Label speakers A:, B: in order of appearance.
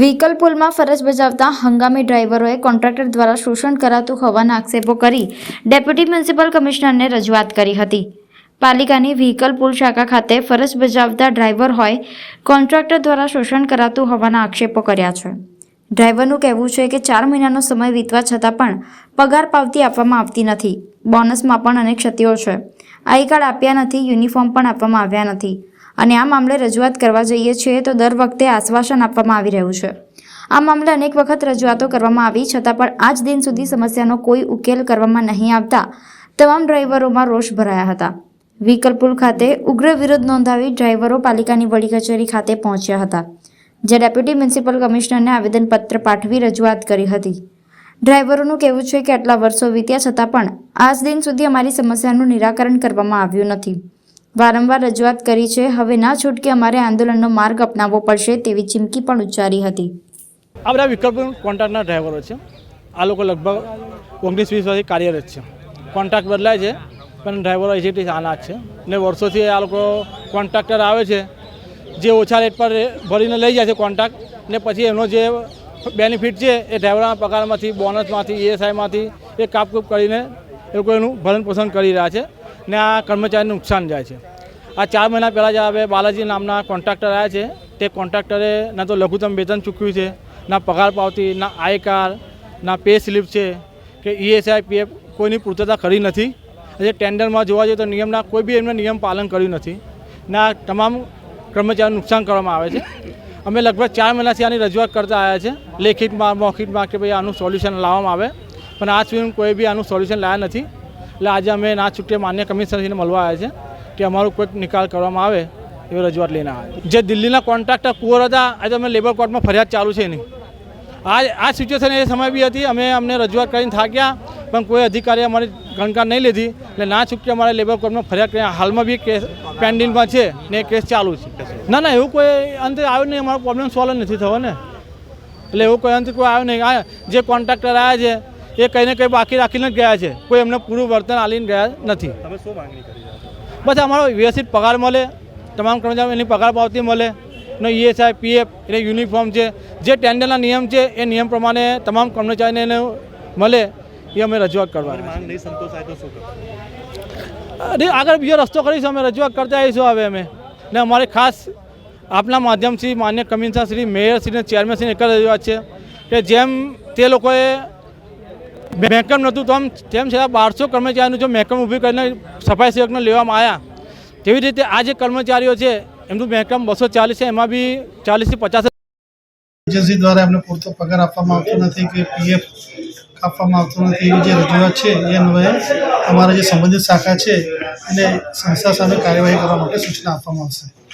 A: Vehicle પુલમાં ફરજ બજાવતા હંગામી ડ્રાઈવરોએ કોન્ટ્રાક્ટર દ્વારા શોષણ કરાતું હોવાના આક્ષેપો કરી ડેપ્યુટી મ્યુનિસિપલ કમિશનરને રજૂઆત કરી હતી. પાલિકાની વ્હીકલ પુલ શાખા ખાતે ફરજ બજાવતા ડ્રાઈવર હોય, કોન્ટ્રાક્ટર દ્વારા શોષણ કરાતું હોવાના આક્ષેપો કર્યા છે. ડ્રાઈવરનું કહેવું છે કે ચાર મહિનાનો સમય વીતવા છતાં પણ પગાર પાવતી આપવામાં આવતી નથી. બોનસમાં પણ અનેક ક્ષતિઓ છે. આઈ કાર્ડ આપ્યા નથી, યુનિફોર્મ પણ આપવામાં આવ્યા નથી. અને આ મામલે રજૂઆત કરવા જઈએ છીએ તો દર વખતે આશ્વાસન આપવામાં આવી રહ્યું છે. આ મામલે અનેક વખત રજૂઆતો કરવામાં આવી છતાં પણ આજ દિન સુધી સમસ્યાનો કોઈ ઉકેલ કરવામાં નહીં આવતા તમામ ડ્રાઈવરોમાં રોષ ભરાયા હતા. વિકલપુલ ખાતે ઉગ્ર વિરોધ નોંધાવી ડ્રાઈવરો પાલિકાની વડી કચેરી ખાતે પહોંચ્યા હતા. જે ડેપ્યુટી મ્યુનિસિપલ કમિશનરને આવેદનપત્ર પાઠવી રજૂઆત કરી હતી. ડ્રાઈવરોનું કહેવું છે કે આટલા વર્ષો વીત્યા છતાં પણ આજ દિન સુધી અમારી સમસ્યાનું નિરાકરણ કરવામાં આવ્યું નથી. વારંવાર રજૂઆત કરી છે, હવે ના છૂટકે અમારે આંદોલનનો માર્ગ અપનાવવો પડશે, તેવી ચીમકી પણ ઉચ્ચારી હતી.
B: આ બધા વિકલ્પ કોન્ટ્રાક્ટના ડ્રાઈવરો છે. આ લોકો લગભગ ઓગણીસ વીસ વર્ષથી કાર્યરત છે. કોન્ટ્રાક્ટ બદલાય છે, પણ ડ્રાઈવરો એજેટી આના છે. ને વર્ષોથી આ લોકો કોન્ટ્રાક્ટર આવે છે. જે ઓછા રેટ પર ભરીને લઈ જાય છે કોન્ટ્રાક્ટ ને પછી એનો જે બેનિફિટ છે એ ડ્રાઈવરના પગારમાંથી બોનસમાંથી ઈએસઆઈમાંથી એ કાપકૂપ કરીને એ લોકો એનું ભરણ પોષણ કરી રહ્યા છે ને આ કર્મચારીને નુકસાન જાય છે. આ ચાર મહિના પહેલાં જે હવે બાલાજી નામના કોન્ટ્રાક્ટર આવ્યા છે. તે કોન્ટ્રાક્ટરે ના તો લઘુત્તમ વેતન ચૂક્યું છે, ના પગાર પાવતી, ના આયકાર ના પે સ્લિપ છે, કે ઈએસઆઈ પીએફ કોઈની પૂર્તતા કરી નથી. જે ટેન્ડરમાં જોવા જઈએ તો નિયમના કોઈ બી એમને નિયમ પાલન કર્યું નથી. ને આ તમામ કર્મચારીનું નુકસાન કરવામાં આવે છે. અમે લગભગ ચાર મહિનાથી આની રજૂઆત કરતા આવ્યા છે. લેખિતમાં, મૌખિકમાં કે ભાઈ આનું સોલ્યુશન લાવવામાં આવે. પણ આજ સુધી કોઈ બી આનું સોલ્યુશન લાવ્યા નથી. એટલે આજે અમે ના છૂટે માન્ય કમિશનરશ્રીને મળવા આવ્યા છે કે અમારું કોઈક નિકાલ કરવામાં આવે એવી રજૂઆત લઈને આવ્યા જે દિલ્હીના કોન્ટ્રાક્ટર કુંવર હતા, આજે અમે લેબર કોર્ટમાં ફરિયાદ ચાલુ છે એની. આ આ સિચ્યુએશન એ સમય બી હતી. અમે અમને રજૂઆત કરીને થાક્યા. પણ કોઈ અધિકારીએ અમારી ગણકાર નહીં લીધી. એટલે ના છૂટકે અમારે લેબર કોર્ટમાં ફરિયાદ કરી હાલમાં બી કેસ પેન્ડિંગમાં છે ને એ કેસ ચાલુ છે. ના ના એવું કોઈ અંતે આવ્યું નહીં. અમારો પ્રોબ્લેમ સોલ્વ નથી થયો ને. એટલે એવું કોઈ અંતે કોઈ આવ્યું નહીં. આ જે કોન્ટ્રાક્ટર આવ્યા છે એ કંઈ ને કંઈ બાકી રાખીને જ ગયા છે. કોઈ એમને પૂરું વર્તન આલીને ગયા નથી.
C: તમે શું માંગણી કરી રહ્યા છો?
B: બસ અમારો વ્યવસ્થિત પગાર મળે. તમામ કર્મચારીઓ એની પગાર પાવતી મળે. એનો ઈએસઆઈ પીએફ એને યુનિફોર્મ છે. જે ટેન્ડરના નિયમ છે એ નિયમ પ્રમાણે તમામ કર્મચારીને એને મળે. એ અમે રજૂઆત કરવા
C: માંગ નહીં સંતોષાય તો શું
B: અરે આગળ બીજો રસ્તો કરીશું અમે રજૂઆત કરતા આવીશું હવે અમે. ને અમારે ખાસ આપના માધ્યમથી માન્ય કમિશનર શ્રી મેયર મેયરશ્રી ચેરમેન ચેરમેનશ્રીને એક રજૂઆત છે કે જેમ તે લોકોએ મહેકમ નહોતું તો આમ તેમ છતાં બારસો કર્મચારીનું જો મહેકમ ઊભી કરીને સફાઈ સેવકને લેવામાં આવ્યા તેવી રીતે આ જે કર્મચારીઓ છે એમનું મહેકમ બસો ચાલીસ છે એમાં બી ચાલીસથી પચાસ
D: એજન્સી દ્વારા એમને પૂરતો પગાર આપવામાં આવતો નથી કે પીએફ આપવામાં આવતો નથી. એવી જે રજૂઆત છે, એ અન્વયે અમારા જે સંબંધિત શાખા છે, એને સંસ્થા સામે કાર્યવાહી કરવા માટે સૂચના આપવામાં આવશે.